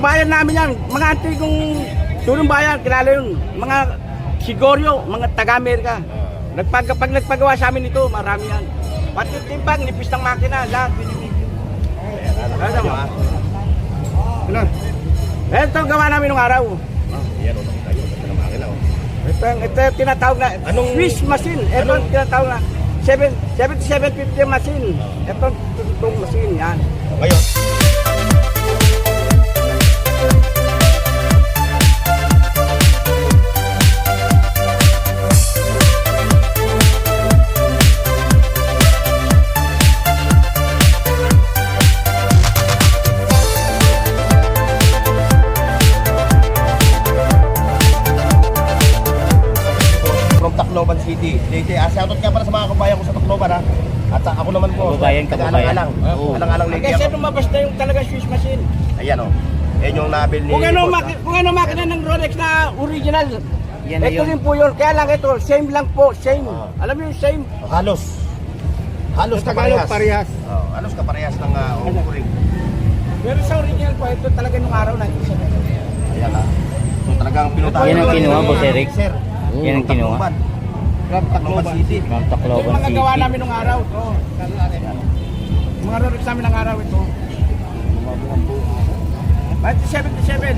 Kabayan namin yan. Mga antigong tulong bayan, kilala yun. Mga Sigorio, mga taga-Amerika. Nagpag, pag nagpagawa sa amin ito, marami yan. Pati timpang, nipis ng makina, lahat. Alam mo? Ano? Ito gawa namin nung araw. Yan o, nakita nyo. Ganda ng makina o. Ito, ito tinatawag na Anong- Swiss machine. Ito ang tinatawag na 7, 7750 machine. Ito tututong machine yan. Ngayon, City. Leyte, ah, shoutout nga pala sa mga kabayan ko sa Tacloban ha. At ah, ako naman po. Kababayan, kababayan. Alang-alang. Oo. Alang-alang Leyte Kasi lumabas na yung talaga Swiss machine. Ayan o. Yan yung nabil ni Kung ano, Boss, maki- kung ano makina ng Rolex na original. Yan na ito yun. rin po yun. Kaya lang ito, same lang po, same. Ah. Alam mo yung same? ah. Halos. Halos Sa Tagalog, kaparehas. parehas. Oh, halos kaparehas ng uh, umukuring. Pero sa original po, ito talaga nung araw na isa. Ayan ha. So talagang pinutahan. Yan ang kinuha, Boss Eric? Sir. Yan ang kinuha. Tacloban. Tacloban City. Ito Tacloban yung mga gawa City. namin nung araw. Ito. Mga Rolex namin ng araw ito. 1977.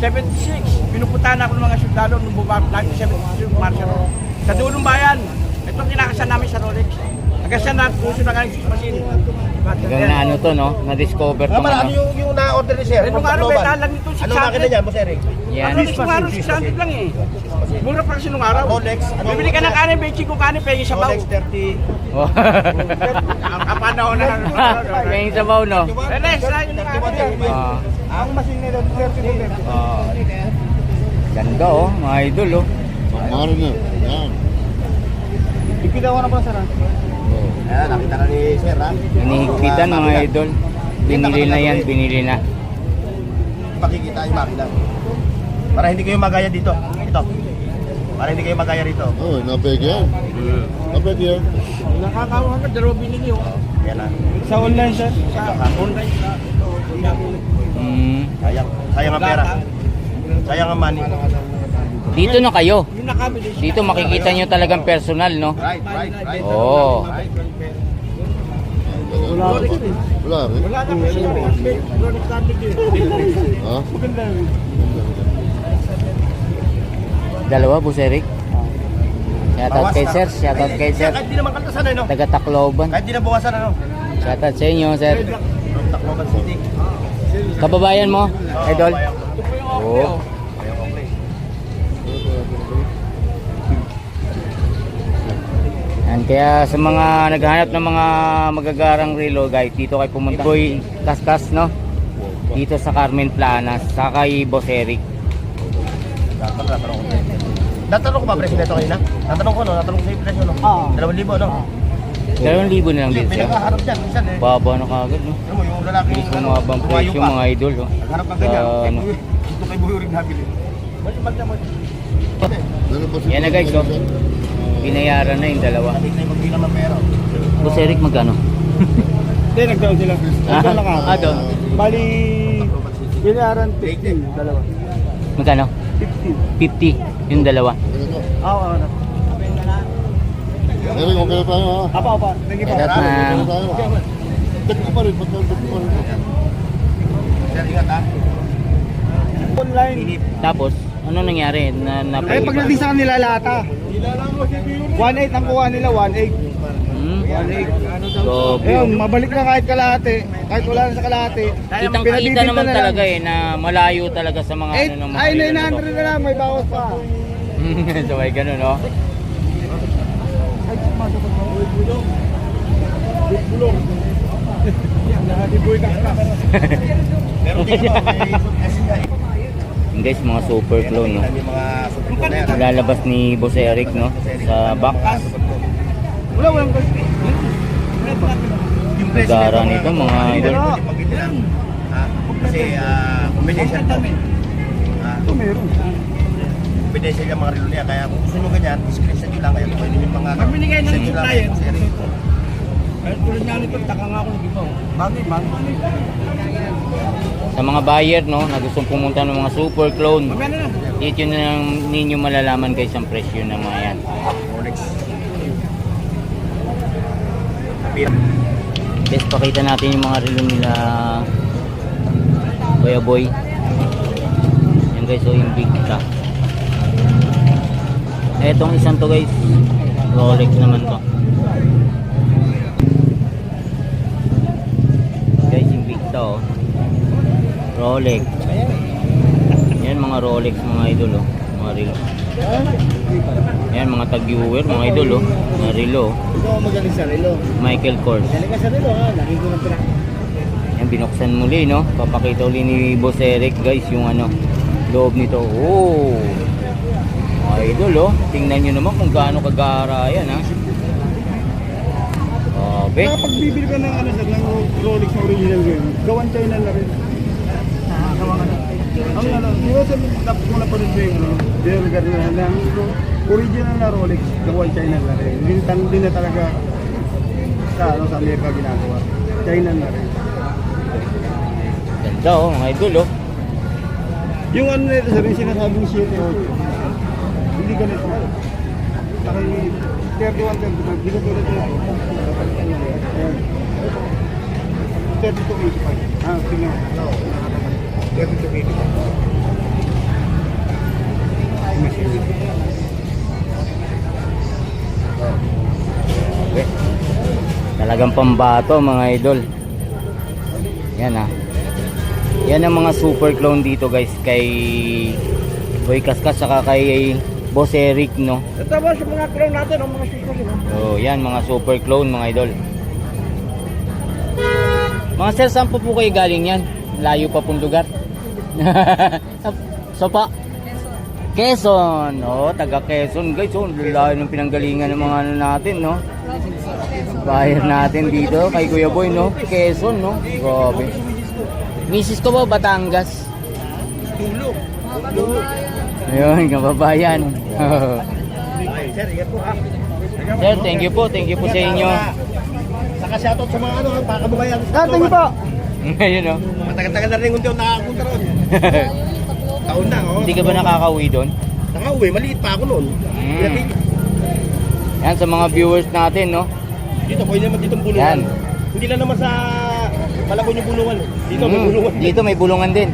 76. Pinupuntahan ako ng mga sundalo nung bumab 1976 Marshall. Sa dulong bayan. Ito kinakasan namin sa Rolex. Hanggang sa puso na kanyang machine. Hanggang na ano to, no? Na-discover Nga to, ano ano? yung, yung na-order ni Sir? From nung araw, may talang nito, Ano 600. makina niya, Boss Eric? Yan. Ano nung araw, 600 lang eh. Mura pa kasi nung araw. Rolex, ano? Bibili ka ng kanin, bechi ko kanin, pengi sa baw. Rolex 30. Oh. Ang kapanahon na. May sabaw, no? Renes, na yun ang kanin. Ah. Ang machine nila, 30 Ah. Ganda, oh. Mga idol, oh. Mahal na. Yan. Ipidawa na pala sara. Ayan, nakita na ni Sir ha. Ah, mga idol. Binili na yan, binili na. Pakikita yung makina. Para hindi kayo magaya dito. Ito. Para hindi kayo magaya rito. Oh, nabeg yan. Nabeg yan. Nakakawa ka, dalawa binili oh. Ayan na. Sa online sir? Sa online. Mm. Sayang. Sayang ang pera. Sayang ang money. Dito na kayo. Yung nakabili siya. Dito makikita nyo talagang personal, no? Right, right, right. Oo. Wala rin. Wala rin. Wala na kasi yung dito. Ha? Maganda yun. Dalawa, Boss Eric. Shoutout kay sir, shoutout kay sir. Kahit di naman kaltasan eh, no? Taga Tacloban. Kahit di na bawasan ano? Shoutout sa inyo, sir. Tacloban City. Kababayan mo, idol? Oo. Yan, kaya sa mga naghahanap ng mga magagarang relo, guys, dito kayo pumunta. Boy Kaskas, no? Dito sa Carmen Planas, sa kay Boss Eric. Ko. Natanong ko ba presyo nito kanina? Natanong ko no, natanong ko sa presyo no. Oo. Dalawang libo no. Dalawang libo na lang din siya. nakaharap dyan, minsan eh. Baba na kagad, no? Alam mo, yung lalaki Bilis ano, bumabang tumayo presyo, mga idol, no? Nagharap ka ganyan. Sa, ano. Dito kay Buyo rin nabili. Balik, balik mo. Si Yan na, guys, oh. Binayaran na yung dalawa. Hindi na magbilang ng pera. Boss Eric, magkano? Hindi, nag-down sila. Ah, ah, doon. Bali, binayaran 15, dalawa. Magkano? 15. 50, yung dalawa. Oo, ano. Eric, okay na tayo ha? Apa, apa. Nag-iba. Shoutout Okay na na tayo. Ko pa rin. Dagdag ko pa rin. Sir, ingat ha. Online. Tapos, ano nangyari? Na, na Eh, pagdating sa kanila lahat ha. 1.8 ang kuha nila, 1.8. Hmm? 1.8. Grabe. Ayun, mabalik na kahit kalahati. Kahit wala na sa kalahati. Kitang kita naman na talaga eh, na malayo talaga sa mga Eh, ano ng mga ay, relo 900 na lang, may bawas pa. so, ay ganun, no? Pero tingnan mo, may Yung guys, mga super clone, no? yan. Lalabas ni Boss Eric, no? Sa box. Wala, walang Gara nito, mga idol. Ah, Kasi ah, combination to. Ah, Ito meron. Combination yung mga relo niya. Kaya kung gusto nyo ganyan, screenshot nyo lang. Kaya pwede yung mga... Pag binigay ng client, Kaya tulad nga nito, taka nga ako ng iba. oh. Bagay, bagay. Sa mga buyer, no, na gustong pumunta ng mga super clone, Mamaya na lang. dito na lang ninyo malalaman guys ang presyo ng mga yan. Rolex. Guys, pakita natin yung mga relo nila Kuya Boy. Yan guys, so yung big ta. Etong isang to guys, Rolex naman to. Ta oh. Rolex. Yan mga Rolex mga idol oh. Mga relo. Yan mga tag-viewer, mga idol oh. Mga relo. Ikaw magaling sa relo. Michael Kors. Galing ka sa relo ha. Lagi ko ng pinag... Yan, binuksan muli, no? Papakita uli ni Boss Eric, guys, yung ano, loob nito. Oh! Mga idol, oh. Tingnan nyo naman kung gaano kagara yan, ha? Grabe. Kapag bibili ka ng ano sir, ng Rolex na original game, gawan China na rin. Gawan ka na. Ang ano, di ba sir, tapos mo na pa rin yung ano, Garnier, na ang original na Rolex, gawan China na rin. Hindi, tan- hindi na talaga sa, ano, sa Amerika ginagawa. China na rin. Ganda, oh, mga idol, oh. Yung ano nito sir, yung sinasabing 7 hindi ganito. Saka yung 31, 32, hindi ko. Ayan. 32, 85. Ah, tingnan. mo. 32, 85. Okay. Talagang pambato, mga idol. Yan, ha. Yan ang mga super clone dito, guys, kay Boy Kaskas, saka kay Boss Eric, no? Ito ba sa mga clown natin, ang mga super clown. Oh, yan mga super clone mga idol. Mga sir, saan po po kayo galing yan? Layo pa pong lugar. so pa? Quezon. Oh, taga Quezon guys. Oh, layo ng pinanggalingan ng mga ano natin, no? Bayan natin dito kay Kuya Boy, no? Quezon, no? Grabe. Misis ko ba Batangas? Tulog. Ayun, kababayan. Ay, sir, thank you po. Thank you po sa inyo. Saka shoutout sa mga ano, mga kababayan. Ah, thank you po. Ayun, no? Matagal-tagal na rin hindi ako nakapunta ron. Taon na, oh. Hindi ka ba nakakauwi doon? Nakauwi, maliit pa ako noon. Mm. Yan sa mga viewers natin, no? Dito, pwede naman ditong bulungan. Yan. Hindi lang naman sa Malabon yung bulungan. Dito, may Mm, bulungan. Dito may bulungan din.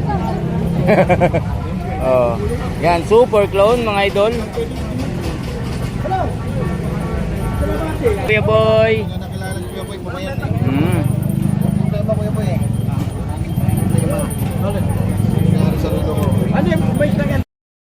Oh. Yan, super clone mga idol. Kuya Boy. Mm. Ano yung bike na